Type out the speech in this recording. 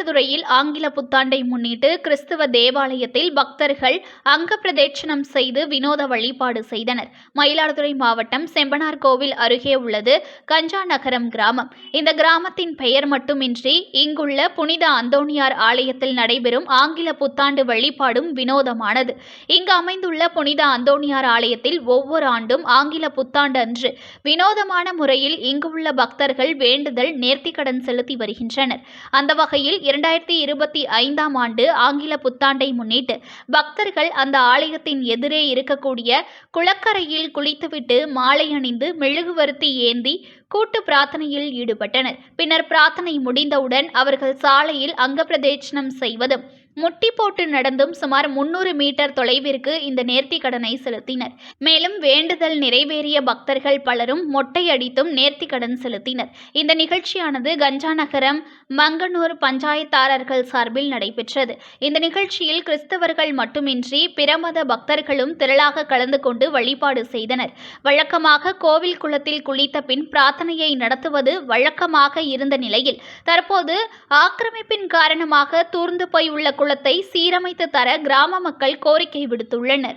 மயிலாடுதுறையில் ஆங்கில புத்தாண்டை முன்னிட்டு கிறிஸ்துவ தேவாலயத்தில் பக்தர்கள் அங்க பிரதட்சணம் செய்து வினோத வழிபாடு செய்தனர். மயிலாடுதுறை மாவட்டம் செம்பனார் கோவில் அருகே உள்ளது கஞ்சா நகரம் கிராமம். இந்த கிராமத்தின் பெயர் மட்டுமின்றி இங்குள்ள புனித அந்தோணியார் ஆலயத்தில் நடைபெறும் ஆங்கில புத்தாண்டு வழிபாடும் வினோதமானது இங்கு அமைந்துள்ள புனித அந்தோணியார் ஆலயத்தில் ஒவ்வொரு ஆண்டும் ஆங்கில புத்தாண்டு அன்று வினோதமான முறையில் இங்குள்ள பக்தர்கள் வேண்டுதல் நேர்த்திக்கடன் செலுத்தி வருகின்றனர். அந்த வகையில் இரண்டாயிரத்தி இருபத்தி ஐந்தாம் ஆண்டு ஆங்கில புத்தாண்டை முன்னிட்டு பக்தர்கள் அந்த ஆலயத்தின் எதிரே இருக்கக்கூடிய குளக்கரையில் குளித்துவிட்டு மாலை அணிந்து மெழுகுவர்த்தி ஏந்தி கூட்டு பிரார்த்தனையில் ஈடுபட்டனர். பின்னர் பிரார்த்தனை முடிந்தவுடன் அவர்கள் சாலையில் அங்கப்பிரதேசனம் செய்வதும் முட்டி போட்டு நடந்தும் சுமார் முன்னூறு மீட்டர் தொலைவிற்கு இந்த நேர்த்தி கடனை செலுத்தினர். மேலும் வேண்டுதல் நிறைவேறிய பக்தர்கள் பலரும் மொட்டை அடித்தும் நேர்த்தி கடன் செலுத்தினர். இந்த நிகழ்ச்சியானது கஞ்சா நகரம் மங்கனூர் பஞ்சாயத்தாரர்கள் சார்பில் நடைபெற்றது. இந்த நிகழ்ச்சியில் கிறிஸ்தவர்கள் மட்டுமின்றி பிரமத பக்தர்களும் திரளாக கலந்து கொண்டு வழிபாடு செய்தனர். வழக்கமாக கோவில் குளத்தில் குளித்த பின் பிரார்த்தனையை நடத்துவது வழக்கமாக இருந்த நிலையில் தற்போது ஆக்கிரமிப்பின் காரணமாக தூர்ந்து போய் உள்ள குளத்தை சீரமைத்து தர கிராம மக்கள் கோரிக்கை விடுத்துள்ளனர்.